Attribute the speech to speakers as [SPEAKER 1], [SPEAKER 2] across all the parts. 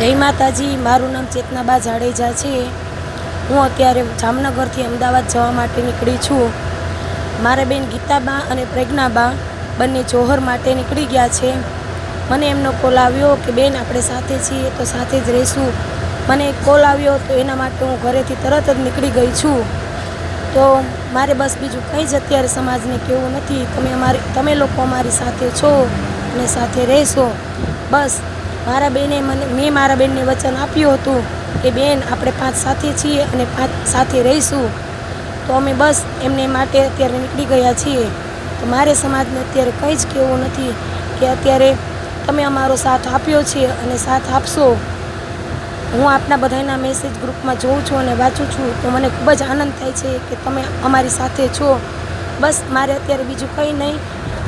[SPEAKER 1] જય માતાજી, મારું નામ ચેતનાબા જાડેજા છે. હું અત્યારે જામનગરથી અમદાવાદ જવા માટે નીકળી છું. મારા બેન ગીતાબા અને પ્રજ્ઞાબા બંને જોહર માટે નીકળી ગયા છે. મને એમનો કોલ આવ્યો કે, બેન, આપણે સાથે છીએ તો સાથે જ રહીશું. મને કોલ આવ્યો તો એના માટે હું ઘરેથી તરત જ નીકળી ગઈ છું. તો મારે બસ બીજું કંઈ જ અત્યારે સમાજને કહેવું નથી. તમે અમારી, તમે લોકો અમારી સાથે છો અને સાથે રહેશો. બસ મારા બેને મને મેં મારા બેનને વચન આપ્યું હતું કે, બેન, આપણે પાંચ સાથે છીએ અને પાંચ સાથે રહીશું. તો અમે બસ એમને માટે અત્યારે નીકળી ગયા છીએ. તો મારે સમાજને અત્યારે કંઈ જ કહેવું નથી કે અત્યારે તમે અમારો સાથ આપ્યો છે અને સાથ આપશો. હું આપના બધાના મેસેજ ગ્રુપમાં જોઉં છું અને વાંચું છું. તો મને ખૂબ જ આનંદ થાય છે કે તમે અમારી સાથે છો. બસ મારે અત્યારે બીજું કંઈ નહીં.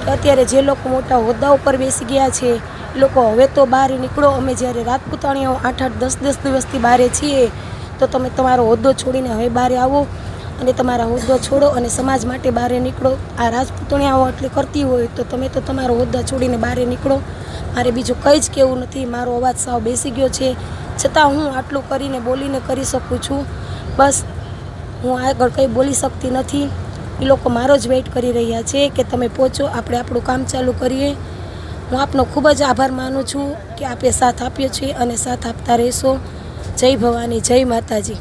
[SPEAKER 1] અત્યારે જે લોકો મોટા હોદ્દા ઉપર બેસી ગયા છે, એ લોકો હવે તો બહાર નીકળો. અમે જ્યારે રાજપૂતાણીઓ આઠ આઠ દસ દસ દિવસથી બહારે છીએ, તો તમે તમારો હોદ્દો છોડીને હવે બહાર આવો અને તમારા હોદ્દો છોડો અને સમાજ માટે બહાર નીકળો. આ રાજપૂતણીયાઓ આટલી કરતી હોય તો તમે તો તમારો હોદ્દા છોડીને બહાર નીકળો. મારે બીજું કંઈ જ કહેવું નથી. મારો અવાજ સાવ બેસી ગયો છે. છતાં હું આટલું કરીને બોલીને કરી શકું છું. બસ, હું આગળ કંઈ બોલી શકતી નથી. એ લોકો મારો જ વેઇટ કરી રહ્યા છે કે તમે પહોંચો, આપણે આપણું કામ ચાલુ કરીએ. હું આપનો ખૂબ જ આભાર માનું છું કે આપે સાથ આપ્યો છે અને સાથ આપતા રહેશો. જય ભવાની, જય માતાજી.